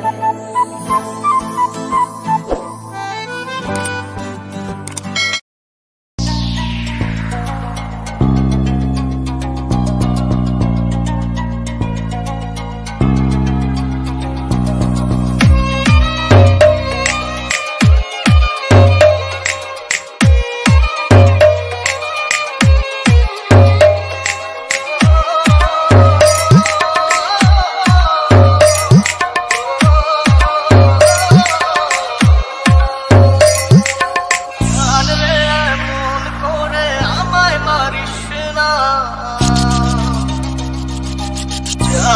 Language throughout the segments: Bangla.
Música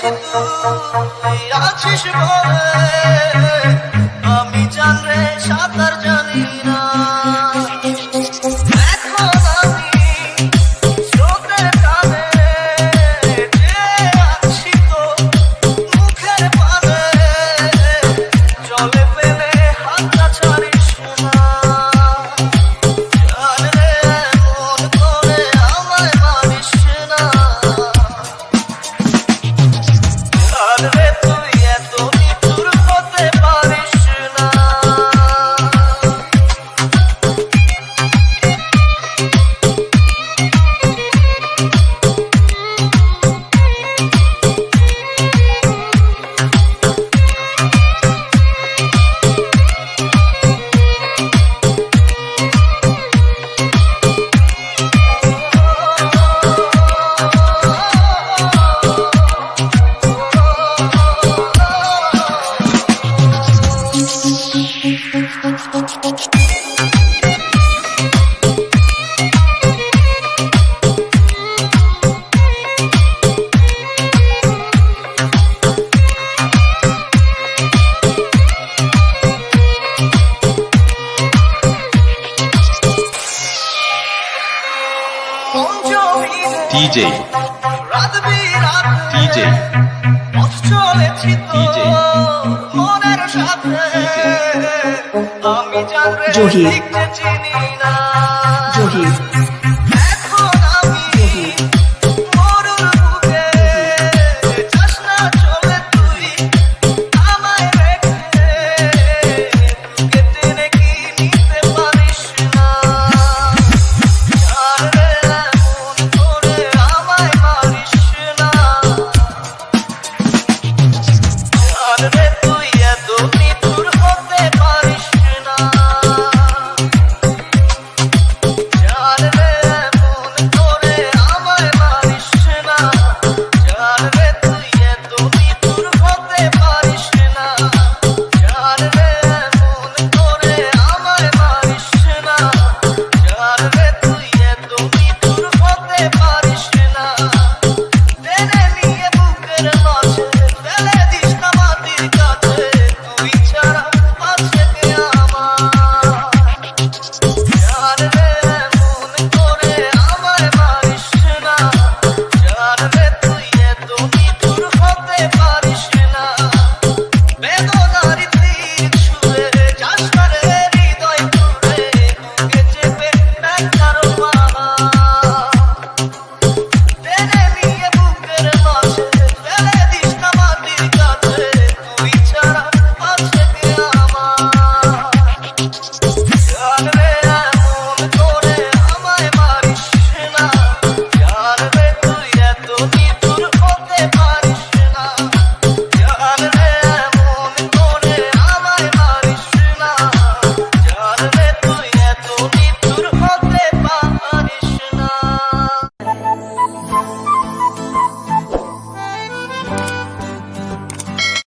গেছেন তুই আছিস বলে? আমি জানরে সাঁতার জানি না। DJ DJ DJ Zahir Zahir